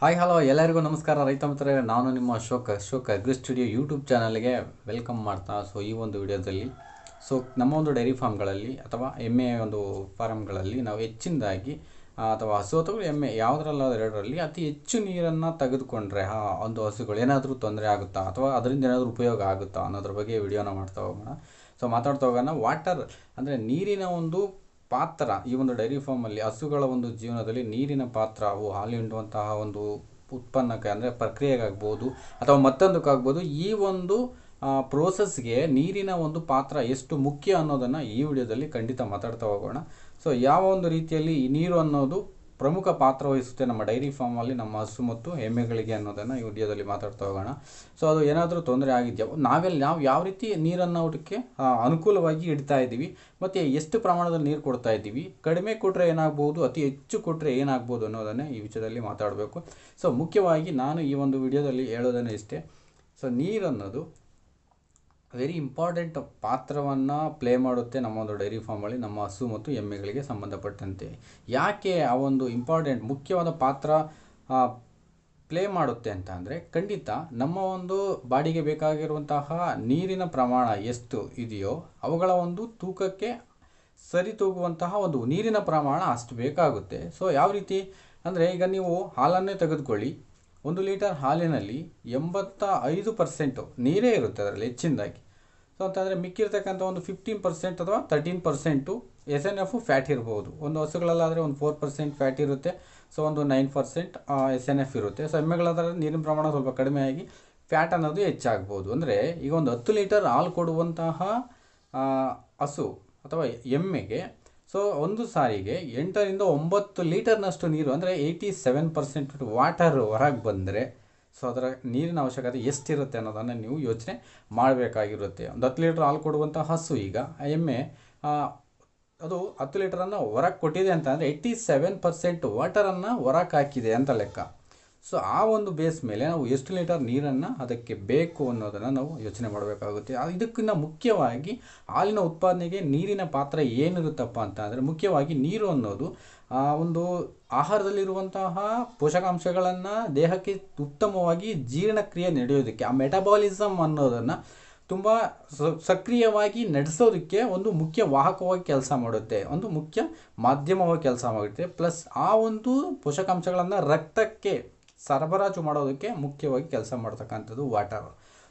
Hi hello ಎಲ್ಲರಿಗೂ ನಮಸ್ಕಾರ. ರೈತ ಮಿತ್ರರೇ, ನಾನು ನಿಮ್ಮ Ashok. Ashok agri studio YouTube ಚಾನಲ್ಗೆ ವೆಲ್ಕಮ್ ಮಾಡ್ತಾ ಸೊ ಈ ಒಂದು ವಿಡಿಯೋದಲ್ಲಿ ಸೊ ನಮ್ಮ ಒಂದು ಡೈರಿ ಫಾರ್ಮ್ಗಳಲ್ಲಿ ಅಥವಾ ಎಮ್ಮೆ ಒಂದು ಫಾರ್ಮ್ಗಳಲ್ಲಿ ನಾವು ಹೆಚ್ಚಿನದಾಗಿ ಅಥವಾ ಹಸು ಅಥವಾ ಎಮ್ಮೆ ಯಾವುದರಲ್ಲಾದ್ರೂ ಎರಡರಲ್ಲಿ ಅತಿ ಹೆಚ್ಚು ನೀರನ್ನು ತೆಗೆದುಕೊಂಡ್ರೆ, ಆ, ಒಂದು ಹಸುಗಳು ಏನಾದರೂ ತೊಂದರೆ ಆಗುತ್ತಾ, ಅಥವಾ ಅದರಿಂದ ಏನಾದರೂ ಉಪಯೋಗ ಆಗುತ್ತಾ ಅನ್ನೋದ್ರ ಬಗ್ಗೆ ವಿಡಿಯೋನ ಮಾಡ್ತಾ ಹೋಗೋಣ. ಸೊ ಮಾತಾಡ್ತಾ ಹೋಗೋಣ. ವಾಟರ್ ಅಂದರೆ ನೀರಿನ ಒಂದು ಪಾತ್ರ, ಈ ಒಂದು ಡೈರಿ ಫಾರ್ಮಲ್ಲಿ ಹಸುಗಳ ಒಂದು ಜೀವನದಲ್ಲಿ ನೀರಿನ ಪಾತ್ರ, ಅವು ಹಾಲು ಹಿಂಡುವಂತಹ ಒಂದು ಉತ್ಪನ್ನಕ್ಕೆ ಅಂದರೆ ಪ್ರಕ್ರಿಯೆಗಾಗ್ಬೋದು ಅಥವಾ ಮತ್ತೊಂದಕ್ಕಾಗ್ಬೋದು, ಈ ಒಂದು ಪ್ರೋಸೆಸ್ಗೆ ನೀರಿನ ಒಂದು ಪಾತ್ರ ಎಷ್ಟು ಮುಖ್ಯ ಅನ್ನೋದನ್ನು ಈ ವಿಡಿಯೋದಲ್ಲಿ ಖಂಡಿತ ಮಾತಾಡ್ತಾ ಹೋಗೋಣ. ಸೊ ಯಾವ ಒಂದು ರೀತಿಯಲ್ಲಿ ಈ ನೀರು ಅನ್ನೋದು ಪ್ರಮುಖ ಪಾತ್ರ ವಹಿಸುತ್ತೆ ನಮ್ಮ ಡೈರಿ ಫಾರ್ಮಲ್ಲಿ ನಮ್ಮ ಹಸು ಮತ್ತು ಎಮ್ಮೆಗಳಿಗೆ ಅನ್ನೋದನ್ನು ಈ ವಿಡಿಯೋದಲ್ಲಿ ಮಾತಾಡ್ತಾ ಹೋಗೋಣ. ಸೊ ಅದು ಏನಾದರೂ ತೊಂದರೆ ಆಗಿದೆಯಾ? ನಾವೆಲ್ಲ ನಾವು ಯಾವ ರೀತಿ ನೀರನ್ನು ಊಟಕ್ಕೆ ಅನುಕೂಲವಾಗಿ ಇಡ್ತಾ ಇದ್ದೀವಿ, ಮತ್ತು ಎಷ್ಟು ಪ್ರಮಾಣದಲ್ಲಿ ನೀರು ಕೊಡ್ತಾ ಇದ್ದೀವಿ, ಕಡಿಮೆ ಕೊಟ್ಟರೆ ಏನಾಗ್ಬೋದು, ಅತಿ ಹೆಚ್ಚು ಕೊಟ್ಟರೆ ಏನಾಗ್ಬೋದು ಅನ್ನೋದನ್ನು ಈ ವಿಷಯದಲ್ಲಿ ಮಾತಾಡಬೇಕು. ಸೊ ಮುಖ್ಯವಾಗಿ ನಾನು ಈ ಒಂದು ವಿಡಿಯೋದಲ್ಲಿ ಹೇಳೋದನ್ನೇ ಇಷ್ಟೇ. ಸೊ ನೀರನ್ನೋದು ವೆರಿ ಇಂಪಾರ್ಟೆಂಟ್ ಪಾತ್ರವನ್ನು ಪ್ಲೇ ಮಾಡುತ್ತೆ ನಮ್ಮ ಒಂದು ಡೈರಿ ಫಾರ್ಮಲ್ಲಿ ನಮ್ಮ ಹಸು ಮತ್ತು ಎಮ್ಮೆಗಳಿಗೆ ಸಂಬಂಧಪಟ್ಟಂತೆ. ಯಾಕೆ ಆ ಒಂದು ಇಂಪಾರ್ಟೆಂಟ್ ಮುಖ್ಯವಾದ ಪಾತ್ರ ಪ್ಲೇ ಮಾಡುತ್ತೆ ಅಂತ ಅಂದರೆ ಖಂಡಿತ ನಮ್ಮ ಒಂದು ಬಾಡಿಗೆ ಬೇಕಾಗಿರುವಂತಹ ನೀರಿನ ಪ್ರಮಾಣ ಎಷ್ಟು ಇದೆಯೋ ಅವುಗಳ ಒಂದು ತೂಕಕ್ಕೆ ಸರಿ ತೂಗುವಂತಹ ಒಂದು ನೀರಿನ ಪ್ರಮಾಣ ಅಷ್ಟು ಬೇಕಾಗುತ್ತೆ. ಸೊ ಯಾವ ರೀತಿ? ಅಂದರೆ ಈಗ ನೀವು ಹಾಲನ್ನೇ ತೆಗೆದುಕೊಳ್ಳಿ. ಒಂದು ಲೀಟರ್ ಹಾಲಿನಲ್ಲಿ ಎಂಬತ್ತ ಐದು ಪರ್ಸೆಂಟು ನೀರೇ ಇರುತ್ತೆ ಅದರಲ್ಲಿ ಹೆಚ್ಚಿನದಾಗಿ. ಸೊ ಅಂತಂದರೆ ಮಿಕ್ಕಿರ್ತಕ್ಕಂಥ ಒಂದು ಫಿಫ್ಟೀನ್ ಪರ್ಸೆಂಟ್ ಅಥವಾ thirteen percent S N F fat ಇರ್ಬೋದು. ಒಂದು ಹಸುಗಳಲ್ಲಾದರೆ ಒಂದು ಫೋರ್ ಪರ್ಸೆಂಟ್ ಫ್ಯಾಟ್ ಇರುತ್ತೆ. ಸೊ ಒಂದು nine percent S N F ಇರುತ್ತೆ. ಸೊ ಎಮ್ಮೆಗಳಾದರೆ ನೀರಿನ ಪ್ರಮಾಣ ಸ್ವಲ್ಪ ಕಡಿಮೆ ಆಗಿ ಫ್ಯಾಟ್ ಅನ್ನೋದು ಹೆಚ್ಚಾಗ್ಬೋದು. ಅಂದರೆ ಈಗ ಒಂದು ಹತ್ತು ಲೀಟರ್ ಹಾಲು ಕೊಡುವಂತಹ ಹಸು ಅಥವಾ ಎಮ್ಮೆಗೆ ಸೊ ಒಂದು ಸಾರಿಗೆ ಎಂಟರಿಂದ ಒಂಬತ್ತು ಲೀಟರ್ನಷ್ಟು ನೀರು, ಅಂದರೆ ಏಯ್ಟಿ ಸೆವೆನ್ ಪರ್ಸೆಂಟ್ ವಾಟರ್ ಹೊರಗೆ ಬಂದರೆ ಸೊ ಅದರ ನೀರಿನ ಅವಶ್ಯಕತೆ ಎಷ್ಟಿರುತ್ತೆ ಅನ್ನೋದನ್ನು ನೀವು ಯೋಚನೆ ಮಾಡಬೇಕಾಗಿರುತ್ತೆ. ಒಂದು ಹತ್ತು ಲೀಟ್ರ್ ಹಾಲು ಕೊಡುವಂಥ ಹಸು ಈಗ ಎಮ್ಮೆ ಅದು ಹತ್ತು ಲೀಟರನ್ನು ಹೊರಗೆ ಕೊಟ್ಟಿದೆ ಅಂತ ಅಂದರೆ ಏಯ್ಟಿ ಸೆವೆನ್ ಪರ್ಸೆಂಟ್ ವಾಟರನ್ನು ಹೊರಗೆ ಹಾಕಿದೆ ಅಂತ ಲೆಕ್ಕ. ಸೊ ಆ ಒಂದು ಬೇಸ್ ಮೇಲೆ ನಾವು ಎಷ್ಟು ಲೀಟರ್ ನೀರನ್ನು ಅದಕ್ಕೆ ಬೇಕು ಅನ್ನೋದನ್ನು ನಾವು ಯೋಚನೆ ಮಾಡಬೇಕಾಗುತ್ತೆ. ಇದಕ್ಕಿಂತ ಮುಖ್ಯವಾಗಿ ಹಾಲಿನ ಉತ್ಪಾದನೆಗೆ ನೀರಿನ ಪಾತ್ರ ಏನಿರುತ್ತಪ್ಪ ಅಂತ ಅಂದರೆ ಮುಖ್ಯವಾಗಿ ನೀರು ಅನ್ನೋದು, ಆ, ಒಂದು ಆಹಾರದಲ್ಲಿರುವಂತಹ ಪೋಷಕಾಂಶಗಳನ್ನು ದೇಹಕ್ಕೆ ಉತ್ತಮವಾಗಿ ಜೀರ್ಣಕ್ರಿಯೆ ನಡೆಯೋದಕ್ಕೆ, ಆ ಮೆಟಬಾಲಿಸಮ್ ಅನ್ನೋದನ್ನು ತುಂಬ ಸಕ್ರಿಯವಾಗಿ ನಡೆಸೋದಕ್ಕೆ ಒಂದು ಮುಖ್ಯ ವಾಹಕವಾಗಿ ಕೆಲಸ ಮಾಡುತ್ತೆ, ಒಂದು ಮುಖ್ಯ ಮಾಧ್ಯಮವಾಗಿ ಕೆಲಸ ಮಾಡುತ್ತೆ. ಪ್ಲಸ್ ಆ ಒಂದು ಪೋಷಕಾಂಶಗಳನ್ನು ರಕ್ತಕ್ಕೆ ಸರಬರಾಜು ಮಾಡೋದಕ್ಕೆ ಮುಖ್ಯವಾಗಿ ಕೆಲಸ ಮಾಡ್ತಕ್ಕಂಥದ್ದು ವಾಟರ್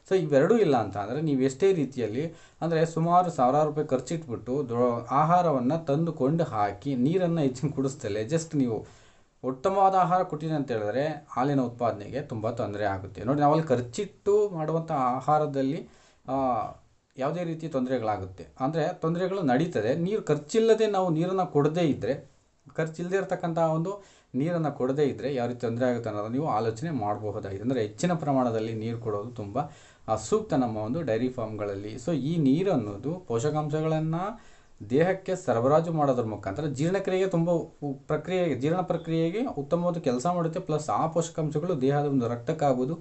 ಸೊ ಇವೆರಡೂ ಇಲ್ಲ ಅಂತ ಅಂದರೆ ನೀವು ಎಷ್ಟೇ ರೀತಿಯಲ್ಲಿ ಅಂದರೆ ಸುಮಾರು ಸಾವಿರಾರು ರೂಪಾಯಿ ಖರ್ಚಿಟ್ಬಿಟ್ಟು ದೊ, ಆಹಾರವನ್ನು ತಂದುಕೊಂಡು ಹಾಕಿ ನೀರನ್ನು ಹೆಚ್ಚಿನ ಕುಡಿಸ್ತಲೇ ಜಸ್ಟ್ ನೀವು ಉತ್ತಮವಾದ ಆಹಾರ ಕೊಟ್ಟಿದೆ ಅಂತ ಹೇಳಿದ್ರೆ ಹಾಲಿನ ಉತ್ಪಾದನೆಗೆ ತುಂಬ ತೊಂದರೆ ಆಗುತ್ತೆ. ನೋಡಿ, ನಾವಲ್ಲಿ ಖರ್ಚಿಟ್ಟು ಮಾಡುವಂಥ ಆಹಾರದಲ್ಲಿ ಯಾವುದೇ ರೀತಿ ತೊಂದರೆಗಳಾಗುತ್ತೆ. ಅಂದರೆ ತೊಂದರೆಗಳು ನಡೀತದೆ. ನೀರು ಖರ್ಚಿಲ್ಲದೆ ನಾವು ನೀರನ್ನು ಕೊಡದೇ ಇದ್ದರೆ ಖರ್ಚಿಲ್ಲದೆ ಇರತಕ್ಕಂಥ ಒಂದು ನೀರನ್ನು ಕೊಡದೇ ಇದ್ದರೆ ಯಾವ ರೀತಿ ತೊಂದರೆ ಆಗುತ್ತೆ ಅನ್ನೋದನ್ನು ನೀವು ಆಲೋಚನೆ ಮಾಡಬಹುದಾಗಿದೆ. ಅಂದರೆ ಹೆಚ್ಚಿನ ಪ್ರಮಾಣದಲ್ಲಿ ನೀರು ಕೊಡೋದು ತುಂಬ ಸೂಕ್ತ ನಮ್ಮ ಒಂದು ಡೈರಿ ಫಾರ್ಮ್ಗಳಲ್ಲಿ. ಸೊ ಈ ನೀರು ಅನ್ನೋದು ಪೋಷಕಾಂಶಗಳನ್ನು ದೇಹಕ್ಕೆ ಸರಬರಾಜು ಮಾಡೋದ್ರ ಮುಖಾಂತರ ಜೀರ್ಣಕ್ರಿಯೆಗೆ ತುಂಬ ಪ್ರಕ್ರಿಯೆ, ಜೀರ್ಣ ಪ್ರಕ್ರಿಯೆಗೆ ಉತ್ತಮವಾದ ಕೆಲಸ ಮಾಡುತ್ತೆ. ಪ್ಲಸ್ ಆ ಪೋಷಕಾಂಶಗಳು ದೇಹದ ಒಂದು ರಕ್ತಕ್ಕಾಗ್ಬೋದು,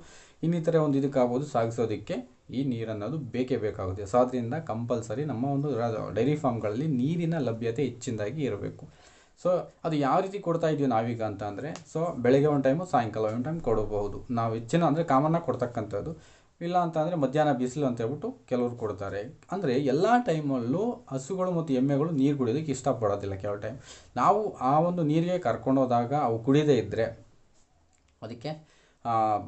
ಇನ್ನಿತರ ಒಂದು ಇದಕ್ಕಾಗ್ಬೋದು ಸಾಗಿಸೋದಕ್ಕೆ ಈ ನೀರನ್ನೋದು ಬೇಕೇ ಬೇಕಾಗುತ್ತೆ. ಸೊ ಅದರಿಂದ ಕಂಪಲ್ಸರಿ ನಮ್ಮ ಒಂದು ಡೈರಿ ಫಾರ್ಮ್ಗಳಲ್ಲಿ ನೀರಿನ ಲಭ್ಯತೆ ಹೆಚ್ಚಿನದಾಗಿ ಇರಬೇಕು. ಸೊ ಅದು ಯಾವ ರೀತಿ ಕೊಡ್ತಾ ಇದೀವಿ ನಾವೀಗ ಅಂತ ಅಂದರೆ ಸೊ ಬೆಳಗ್ಗೆ ಒಂದು ಟೈಮು ಸಾಯಂಕಾಲ ಒಂದು ಟೈಮ್ ಕೊಡಬಹುದು. ನಾವು ಹೆಚ್ಚಿನ ಅಂದರೆ ಕಾಮನ್ನಾಗಿ ಕೊಡ್ತಕ್ಕಂಥದ್ದು. ಇಲ್ಲ ಅಂತ ಅಂದರೆ ಮಧ್ಯಾಹ್ನ ಬಿಸಿಲು ಅಂತ ಹೇಳ್ಬಿಟ್ಟು ಕೆಲವರು ಕೊಡ್ತಾರೆ. ಅಂದರೆ ಎಲ್ಲ ಟೈಮಲ್ಲೂ ಹಸುಗಳು ಮತ್ತು ಎಮ್ಮೆಗಳು ನೀರು ಕುಡಿಯೋದಕ್ಕೆ ಇಷ್ಟಪಡೋದಿಲ್ಲ ಕೆಲವು ಟೈಮ್ ನಾವು ಆ ಒಂದು ನೀರಿಗೆ ಕರ್ಕೊಂಡೋದಾಗ ಅವು ಕುಡಿದೇ ಇದ್ದರೆ ಅದಕ್ಕೆ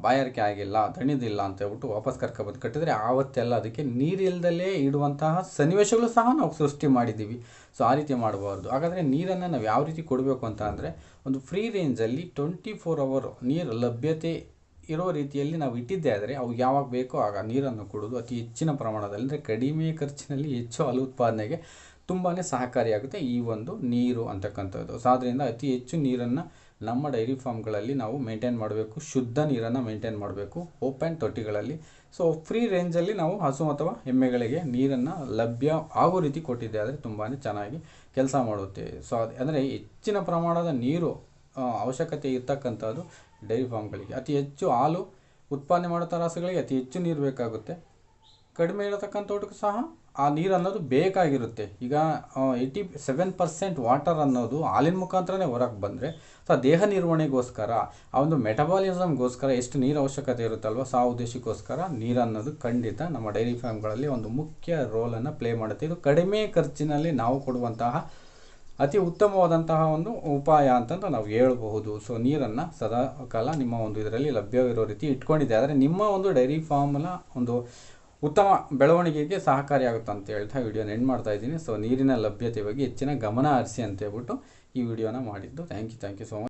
ಬಾಯಾರಿಕೆ ಆಗಿಲ್ಲ, ದಣಿದಿಲ್ಲ ಅಂತ ಹೇಳ್ಬಿಟ್ಟು ವಾಪಸ್ ಕರ್ಕೊಬಂದು ಕಟ್ಟಿದ್ರೆ ಆವತ್ತೆಲ್ಲ ಅದಕ್ಕೆ ನೀರಿಲ್ದಲೇ ಇಡುವಂತಹ ಸನ್ನಿವೇಶಗಳು ಸಹ ನಾವು ಸೃಷ್ಟಿ ಮಾಡಿದ್ದೀವಿ. ಸೊ ಆ ರೀತಿ ಮಾಡಬಾರ್ದು. ಹಾಗಾದರೆ ನೀರನ್ನು ನಾವು ಯಾವ ರೀತಿ ಕೊಡಬೇಕು ಅಂತ ಅಂದರೆ ಒಂದು ಫ್ರೀ ರೇಂಜಲ್ಲಿ ಟ್ವೆಂಟಿ ಫೋರ್ ಅವರ್ ನೀರು ಲಭ್ಯತೆ ಇರೋ ರೀತಿಯಲ್ಲಿ ನಾವು ಇಟ್ಟಿದ್ದೇ ಆದರೆ ಅವು ಯಾವಾಗ ಬೇಕೋ ಆಗ ನೀರನ್ನು ಕೊಡೋದು ಅತಿ ಹೆಚ್ಚಿನ ಪ್ರಮಾಣದಲ್ಲಿ ಅಂದರೆ ಕಡಿಮೆ ಖರ್ಚಿನಲ್ಲಿ ಹೆಚ್ಚು ಹಾಲು ಉತ್ಪಾದನೆಗೆ ತುಂಬಾ ಸಹಕಾರಿಯಾಗುತ್ತೆ ಈ ಒಂದು ನೀರು ಅಂತಕ್ಕಂಥದ್ದು. ಸೊ ಆದ್ದರಿಂದ ಅತಿ ಹೆಚ್ಚು ನೀರನ್ನು ನಮ್ಮ ಡೈರಿ ಫಾರ್ಮ್ಗಳಲ್ಲಿ ನಾವು ಮೇಂಟೈನ್ ಮಾಡಬೇಕು, ಶುದ್ಧ ನೀರನ್ನು ಮೇಂಟೈನ್ ಮಾಡಬೇಕು, ಓಪನ್ ತೊಟ್ಟಿಗಳಲ್ಲಿ. ಸೊ ಫ್ರೀ ರೇಂಜಲ್ಲಿ ನಾವು ಹಸು ಅಥವಾ ಎಮ್ಮೆಗಳಿಗೆ ನೀರನ್ನು ಲಭ್ಯ ಆಗೋ ರೀತಿ ಕೊಟ್ಟಿದ್ದೆ, ಆದರೆ ತುಂಬಾ ಚೆನ್ನಾಗಿ ಕೆಲಸ ಮಾಡುತ್ತೆ. ಸೊ ಅದು, ಅಂದರೆ ಹೆಚ್ಚಿನ ಪ್ರಮಾಣದ ನೀರು ಅವಶ್ಯಕತೆ ಇರ್ತಕ್ಕಂಥದ್ದು ಡೈರಿ ಫಾರ್ಮ್ಗಳಿಗೆ. ಅತಿ ಹೆಚ್ಚು ಹಾಲು ಉತ್ಪಾದನೆ ಮಾಡೋ ಹಸುಗಳಿಗೆ ಅತಿ ಹೆಚ್ಚು ನೀರು ಬೇಕಾಗುತ್ತೆ. ಕಡಿಮೆ ಇರತಕ್ಕಂಥವ್ರಿಗೂ ಸಹ ಆ ನೀರು ಅನ್ನೋದು ಬೇಕಾಗಿರುತ್ತೆ. ಈಗ ಏಯ್ಟಿ ಸೆವೆನ್ ಪರ್ಸೆಂಟ್ ವಾಟರ್ ಅನ್ನೋದು ಹಾಲಿನ ಮುಖಾಂತರನೇ ಹೊರಗೆ ಬಂದರೆ, ಸೊ, ದೇಹ ನಿರ್ವಹಣೆಗೋಸ್ಕರ, ಆ ಒಂದು ಮೆಟಬಾಲಿಸಮ್ಗೋಸ್ಕರ ಎಷ್ಟು ನೀರು ಅವಶ್ಯಕತೆ ಇರುತ್ತಲ್ವ, ಸೊ ಉದ್ದೇಶಕ್ಕೋಸ್ಕರ ನೀರು ಅನ್ನೋದು ಖಂಡಿತ ನಮ್ಮ ಡೈರಿ ಫಾರ್ಮ್ಗಳಲ್ಲಿ ಒಂದು ಮುಖ್ಯ ರೋಲನ್ನು ಪ್ಲೇ ಮಾಡುತ್ತೆ. ಇದು ಕಡಿಮೆ ಖರ್ಚಿನಲ್ಲಿ ನಾವು ಕೊಡುವಂತಹ ಅತಿ ಉತ್ತಮವಾದಂತಹ ಒಂದು ಉಪಾಯ ಅಂತಂದು ನಾವು ಹೇಳಬಹುದು. ಸೊ, ನೀರನ್ನು ಸದಾ ಕಾಲ ನಿಮ್ಮ ಒಂದು ಇದರಲ್ಲಿ ಲಭ್ಯವಿರೋ ರೀತಿ ಇಟ್ಕೊಂಡಿದೆ. ಆದರೆ ನಿಮ್ಮ ಒಂದು ಡೈರಿ ಫಾರ್ಮ್ನ ಒಂದು ಉತ್ತಮ ಬೆಳವಣಿಗೆಗೆ ಸಹಕಾರಿಯಾಗುತ್ತೆ ಅಂತ ಹೇಳ್ತಾ ವಿಡಿಯೋನ ಎಂಡ್ ಮಾಡ್ತಾ ಇದ್ದೀನಿ. ಸೊ ನೀರಿನ ಲಭ್ಯತೆ ಬಗ್ಗೆ ಹೆಚ್ಚಿನ ಗಮನ ಹರಿಸಿ ಅಂತ ಹೇಳ್ಬಿಟ್ಟು ಈ ವಿಡಿಯೋನ ಮಾಡಿದ್ದು. Thank you thank you so much